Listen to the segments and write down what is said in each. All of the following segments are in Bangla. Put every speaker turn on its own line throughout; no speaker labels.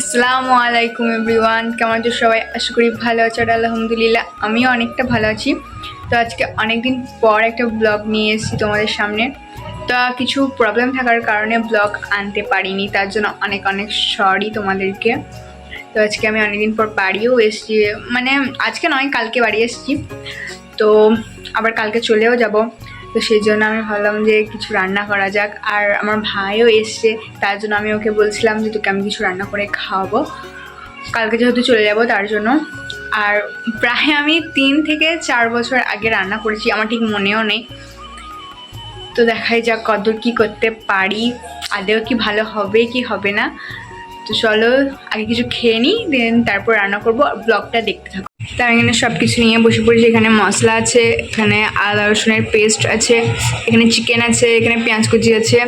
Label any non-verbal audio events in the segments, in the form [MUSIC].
আসসালামু আলাইকুম এভরিওয়ান, কেমন আছো সবাই? আশা করি ভালো আছো আর আলহামদুলিল্লাহ আমিও অনেকটা ভালো আছি। তো আজকে অনেক দিন পর একটা ব্লগ নিয়ে এসেছি তোমাদের সামনে। তো কিছু প্রবলেম থাকার কারণে ব্লগ আনতে পারিনি, তার জন্য অনেক অনেক সরি তোমাদেরকে। তো আজকে আমি অনেকদিন পর বাড়িও এসেছি মানে আজকে নয়, কালকে বাড়ি এসেছি। তো আবার কালকে চলেও যাব। তো সেই জন্য আমি ভাবলাম যে কিছু রান্না করা যাক। আর আমার ভাইও এসছে, তার জন্য আমি ওকে বলছিলাম যে তোকে আমি কিছু রান্না করে খাওয়াবো। কালকে যেহেতু চলে যাব তার জন্য। আর প্রায় আমি তিন থেকে চার বছর আগে রান্না করেছি, আমার ঠিক মনেও নেই। তো দেখাই যাক কতদূর কী করতে পারি, আদেও কি ভালো হবে কি হবে না। তো চলো আগে কিছু খেয়ে নিই, দেন তারপর রান্না করব ব্লগটা দেখতে থাকো। তো আমি এখানে সব কিছু নিয়ে বসে পড়েছি। এখানে মশলা আছে, এখানে আদা, রসুনের পেস্ট আছে, এখানে চিকেন আছে, এখানে পেঁয়াজ কুচি আছে।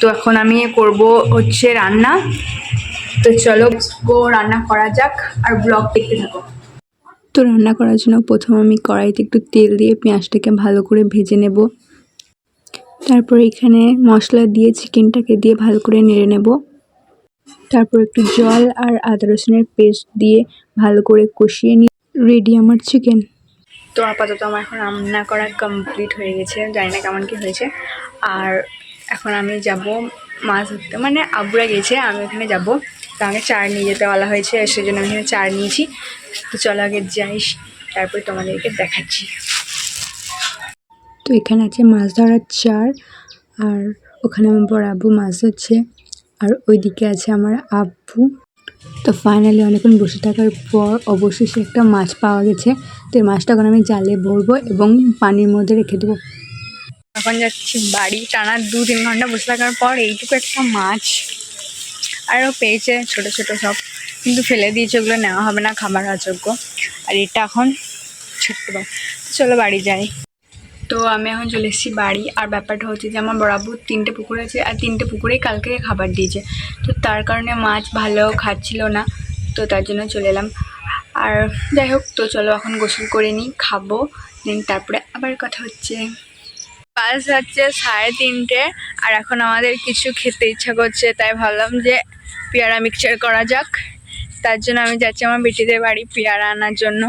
তো এখন আমি করব হচ্ছে রান্না। তো চলো গো, রান্না করা যাক আর ব্লগ দেখতে থাকো।
তো রান্না করার জন্য প্রথম আমি কড়াইতে একটু তেল দিয়ে পেঁয়াজটাকে ভালো করে ভেজে নেব। তারপর এখানে মশলা দিয়ে চিকেনটাকে দিয়ে ভালো করে নেড়ে নেব। তারপর একটু জল আর আদা, রসুনের পেস্ট দিয়ে ভালো করে কষিয়ে নিয়ে রেডি আমার চিকেন।
তো আপাতত আমার এখন রান্না করা কমপ্লিট হয়ে গেছে জানি না কেমন কি হয়েছে। আর এখন আমি যাব মাছ ধরতে। মানে আবুরা গেছে আমি ওখানে যাব। তো আমাকে চার নিয়ে যেতে বলা হয়েছে সেই জন্য আমি এখানে চার নিয়েছি। তো চলো আগে যাই তারপরে তোমাদেরকে দেখাচ্ছি।
তো এখানে আছে মাছ ধরার চার আর ওখানে আমার বড় আব্বু মাছ ধরছে। আর ওইদিকে আছে আমার আব্বু। তো ফাইনালি অনেকক্ষণ বসে থাকার পর অবশেষে একটা মাছ পাওয়া গেছে। তো এই মাছটা এখন আমি জালে ভরবো এবং পানির মধ্যে রেখে দেবো।
এখন যাচ্ছি বাড়ি, টানা দু তিন ঘণ্টা বসে থাকার পর এইটুকু একটা মাছ। আরও পেয়েছে ছোট ছোট সব, কিন্তু ফেলে দিয়েছে, ওগুলো নেওয়া হবে না, খাবার অযোগ্য আর এটা এখন ছোট্ট চলো বাড়ি যাই। তো আমি এখন চলে এসেছি বাড়ি। আর ব্যাপারটা হচ্ছে যে আমার বরাবর তিনটে পুকুর আছে, আর তিনটে পুকুরেই কালকে খাবার দিয়েছে। তো তার কারণে মাছ ভালো খাচ্ছিল না, তো তার জন্য চলে এলাম। আর যাই হোক, তো চলো এখন গোসল করে নিই, খাব, দেন তারপরে আবার কথা হচ্ছে। বাস হচ্ছে সাড়ে তিনটে, আর এখন আমাদের কিছু খেতে ইচ্ছা করছে, তাই ভাবলাম যে পেয়ারা মিক্সচার করা যাক। তার জন্য আমি যাচ্ছি আমার বেটিদের বাড়ি পেয়ারা আনার জন্য।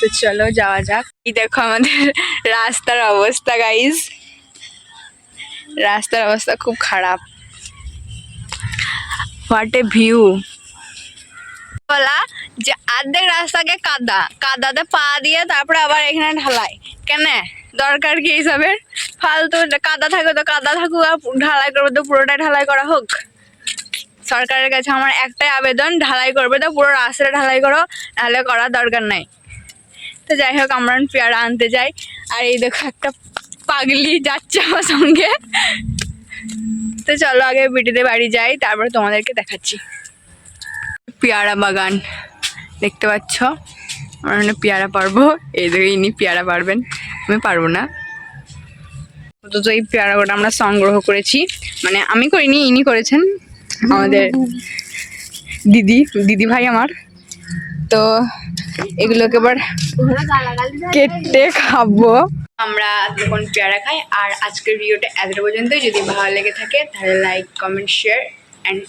তো চলো যাওয়া যাক। এই দেখো আমাদের [LAUGHS] রাস্তার অবস্থা গাইজ রাস্তার অবস্থা খুব খারাপ। হোয়াট এ ভিউ বলা যে অর্ধেক রাস্তাকে কাদা, কাদাতে পা দিয়ে তারপরে আবার এখানে ঢালাই। কেন? দরকার কি এইসবের ফালতু কাদা থাকবে তো, কাদা থাকুক আর ঢালাই করবে তো, পুরোটাই ঢালাই করা হোক। সরকারের কাছে আমার একটাই আবেদন, ঢালাই করবে তো, পুরো রাস্তাটা ঢালাই করো, নাহলে করার দরকার নাই। তো যাই হোক আমরা পেয়ারা আনতে যাই। আর এই দেখো, একটা পাগলি যাচ্ছে আমার সঙ্গে। তো চলো, আগে বিটিদের বাড়ি যাই, তারপরে তোমাদেরকে দেখাচ্ছি। পেয়ারা বাগান, দেখতে পাচ্ছ? আমরা পেয়ারা পারব। এই দেখো, ইনি পেয়ারা পারবেন। আমি পারব না। তো তো এই পেয়ারাগুলো আমরা সংগ্রহ করেছি। মানে আমি করিনি, ইনি করেছেন। আমাদের দিদি দিদি ভাই আমার। তো এগুলোকে এবার কেটে খাব। আমরা যখন পেয়ারা খাই, আর আজকের ভিডিওটা এতটা পর্যন্তই। যদি ভালো লেগে থাকে, তাহলে like comment share and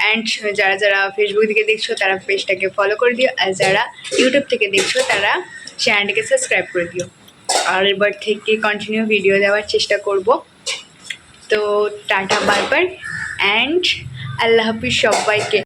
and যারা যারা ফেসবুক থেকে দেখছ, তারা পেজটাকে ফলো করে দিও। আর যারা ইউটিউব থেকে দেখছ, তারা চ্যানেলটিকে সাবস্ক্রাইব করে দিও। আর এবার থেকে কন্টিনিউ ভিডিও দেওয়ার চেষ্টা করব। তো টাটা বাই অ্যান্ড আল্লাহ হাফিজ সবাইকে।